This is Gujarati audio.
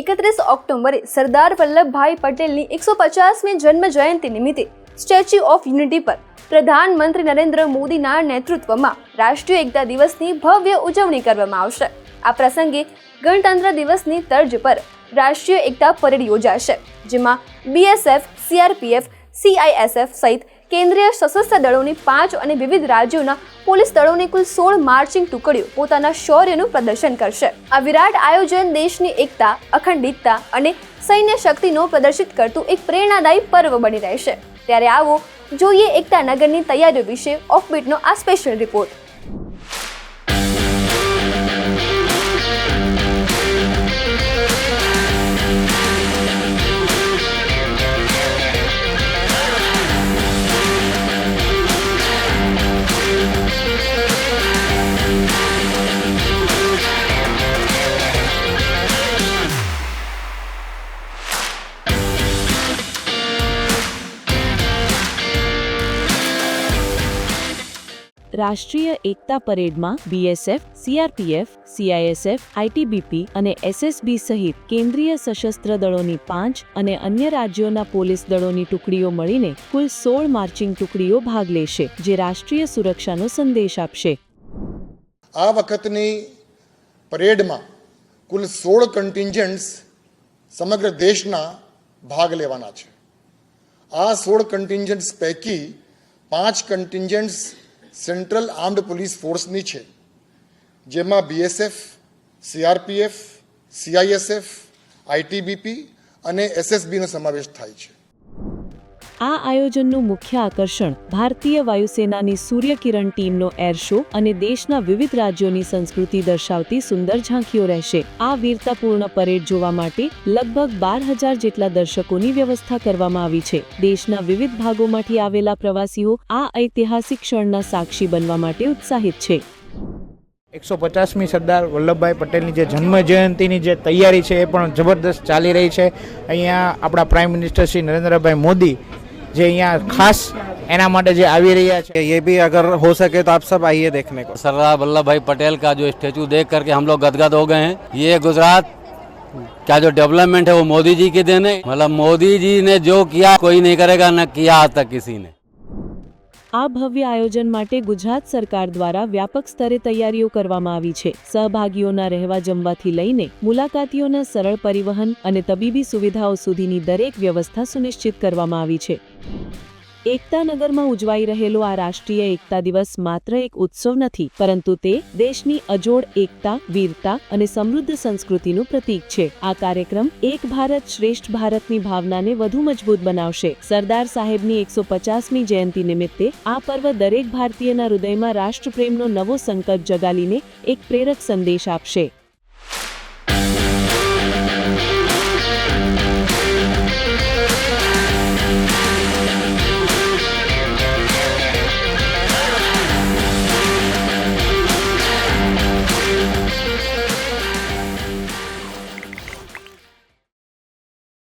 એકત્રીસ ઓક્ટોબરે સરદાર વલ્લભભાઈ પટેલની એકસો પચાસમી જન્મ જયંતિ નિમિત્તે સ્ટેચ્યુ ઓફ યુનિટી પર પ્રધાનમંત્રી નરેન્દ્ર મોદીના નેતૃત્વમાં રાષ્ટ્રીય એકતા દિવસની ભવ્ય ઉજવણી કરવામાં આવશે. આ પ્રસંગે ગણતંત્ર દિવસની તર્જ પર રાષ્ટ્રીય એકતા પરેડ યોજાશે, જેમાં બીએસએફ સીઆરપીએફ સીઆઈએસએફ સહિત કેન્દ્રીય સશસ્ત્ર દળોની પાંચ અને વિવિધ રાજ્યોના પોલીસ દળોની કુલ સોળ માર્ચિંગ ટુકડીઓ પોતાના શૌર્યનું પ્રદર્શન કરશે. આ વિરાટ આયોજન દેશની એકતા, અખંડિતતા અને સૈન્ય શક્તિનો પ્રદર્શિત કરતું એક પ્રેરણાદાયી પર્વ બની રહેશે. ત્યારે આવો જોઈએ એકતા નગરની તૈયારીઓ વિશે ઓફબીટનો આ સ્પેશિયલ રિપોર્ટ. રાષ્ટ્રીય એકતા પરેડમાં બીએસએફ સીઆરપીએફ સીઆઈએસએફ આઈટીબીપી અને એસએસબી સહિત કેન્દ્રીય સશસ્ત્ર દળોની પાંચ અને અન્ય રાજ્યોના પોલીસ દળોની ટુકડીઓ મળીને કુલ સોળ માર્ચિંગ ટુકડીઓ ભાગ લેશે, જે રાષ્ટ્રીય સુરક્ષાનો સંદેશ આપશે. આ વખતની પરેડમાં કુલ સોળ કન્ટિન્જન્ટ્સ સમગ્ર દેશના ભાગ લેવાના છે. આ સોળ કન્ટિન્જન્ટ્સ પૈકી પાંચ કન્ટિન્જન્ટ્સ સેન્ટ્રલ આર્મ્ડ પોલીસ ફોર્સની છે, જેમાં બીએસએફ સીઆરપીએફ સીઆઈએસએફ આઈટીબીપી અને એસએસબીનો સમાવેશ થાય છે. આ આયોજનનું મુખ્ય આકર્ષણ ભારતીય વાયુસેનાની સૂર્યકિરણ ટીમનો એર શો અને દેશના વિવિધ રાજ્યોની સંસ્કૃતિ દર્શાવતી સુંદર ઝાંખીઓ રહેશે. આ વીરતાપૂર્ણ પરેડ જોવા માટે લગભગ બાર હજાર જેટલા દર્શકોની વ્યવસ્થા કરવામાં આવી છે. દેશના વિવિધ ભાગોમાંથી આવેલા પ્રવાસીઓ આ ઐતિહાસિક ક્ષણના સાક્ષી બનવા માટે ઉત્સાહિત છે. એકસો પચાસમી સરદાર વલ્લભભાઈ પટેલની જે જન્મ જયંતિની જે તૈયારી છે એ પણ જબરદસ્ત ચાલી રહી છે. અહીંયા આપણા પ્રાઇમ મિનિસ્ટર શ્રી નરેન્દ્રભાઈ મોદી જે અહીંયા ખાસ એના માટે જે આવી રહ્યા છે ये भी अगर हो सके तो आप सब आइए देखने को सरदार वल्लभ भाई पटेल का जो स्टेचू देख करके हम लोग गदगद हो गए हैं ये गुजरात का जो डेवलपमेंट है वो मोदी जी की देन है मतलब मोदी जी ने जो किया कोई नहीं करेगा न किया आज तक किसी ने આ ભવ્ય આયોજન માટે ગુજરાત સરકાર દ્વારા વ્યાપક સ્તરે તૈયારીઓ કરવામાં આવી છે. સહભાગીઓના રહેવા જમવાથી લઈને મુલાકાતીઓના સરળ પરિવહન અને તબીબી સુવિધાઓ સુધીની દરેક વ્યવસ્થા સુનિશ્ચિત કરવામાં આવી છે. એકતાનગરમાં ઉજવાઈ રહેલો આ રાષ્ટ્રીય એકતા દિવસ માત્ર એક ઉત્સવ નથી, પરંતુ તે દેશની અજોડ એકતા, વીરતા અને સમૃદ્ધ સંસ્કૃતિનું પ્રતીક છે. આ કાર્યક્રમ એક ભારત શ્રેષ્ઠ ભારતની ભાવનાને વધુ મજબૂત બનાવશે. સરદાર સાહેબની એકસો પચાસમી જયંતિ નિમિત્તે આ પર્વ દરેક ભારતીયના હૃદયમાં રાષ્ટ્રપ્રેમનો નવો સંકલ્પ જગાલીને એક પ્રેરક સંદેશ આપશે.